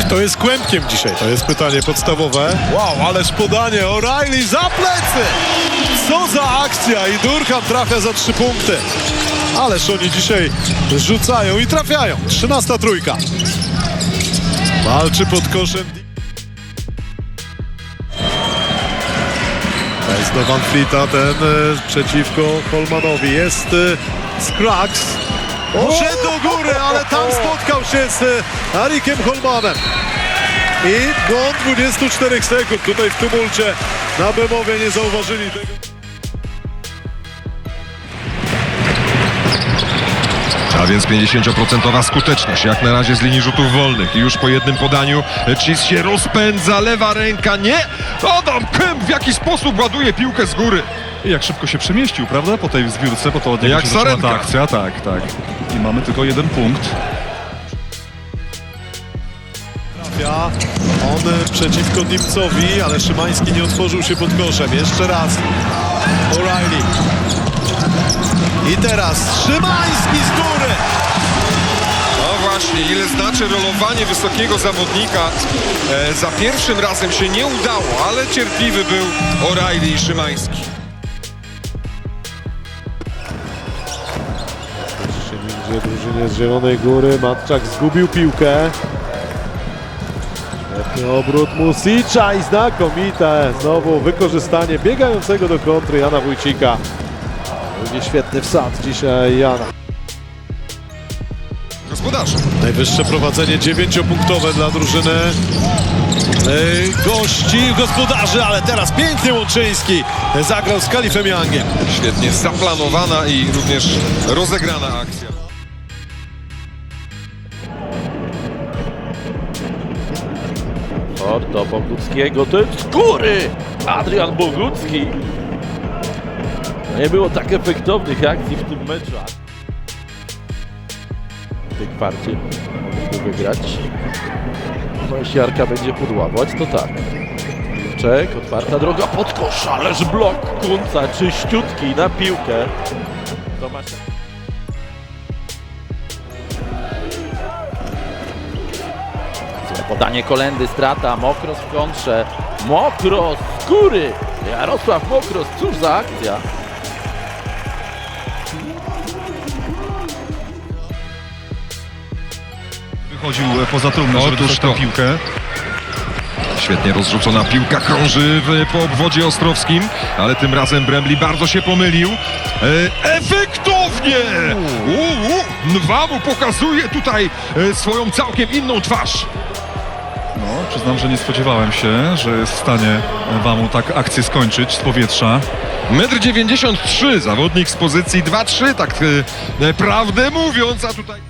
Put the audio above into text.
Kto jest kłębkiem dzisiaj? To jest pytanie podstawowe. Wow, ależ podanie O'Reilly za plecy! Co za akcja i Durham trafia za trzy punkty. Ależ oni dzisiaj rzucają i trafiają. 13 trójka. Walczy pod koszem. To jest do Van Fleeta, ten e, przeciwko Holmanowi. Jest e, Scruggs. Poszedł do góry, ale tam spotkał się z e, Arikiem Holmanem. I do 24 sekund tutaj w tumulcie na Bemowie nie zauważyli tego. A więc 50% skuteczność jak na razie z linii rzutów wolnych. I już po jednym podaniu Cheese się rozpędza, lewa ręka, nie! Adam Kemp w jaki sposób ładuje piłkę z góry. I jak szybko się przemieścił, prawda? Po tej zbiórce, bo to od niego Jak się zaczęła sarenka. ta akcja, tak, tak. I mamy tylko jeden punkt. Trafia on przeciwko Nimcowi, ale Szymański nie otworzył się pod koszem. Jeszcze raz O'Reilly. I teraz Szymański z góry. No właśnie, ile znaczy rolowanie wysokiego zawodnika. E, za pierwszym razem się nie udało, ale cierpliwy był O'Reilly i Szymański. Się nigdzie drużynie z Zielonej Góry. Matczak zgubił piłkę. Świetny obrót Musicza i znakomite znowu wykorzystanie biegającego do kontry Jana Wójcika. Drugi świetny wsad dzisiaj Jana. Gospodarze. Najwyższe prowadzenie dziewięciopunktowe dla drużyny gości, gospodarzy, ale teraz pięknie Łączyński zagrał z Kalifem Youngiem. Świetnie zaplanowana i również rozegrana akcja. Od do Boguckiego, to jest z góry! Adrian Bogucki! Nie było tak efektownych akcji w tym meczu. W tej kwarcie mogliśmy wygrać. No jeśli Arka będzie podławać, to tak. Czek, otwarta droga pod kosz, ależ blok Kunca, czyściutki na piłkę. Podanie kolendy, strata, Mokros w kontrze. Mokros z góry! Jarosław Mokros, cóż za akcja! Wychodził e, poza trumnę, żeby Otóż dostać tę to. piłkę. Świetnie rozrzucona piłka krąży w, po obwodzie ostrowskim, ale tym razem Brembli bardzo się pomylił. E, efektownie! Uuu, Nwamu pokazuje tutaj e, swoją całkiem inną twarz. No, przyznam, że nie spodziewałem się, że jest w stanie Wamu tak akcję skończyć z powietrza. 1,93 m, zawodnik z pozycji 2-3, tak e, prawdę mówiąc, a tutaj...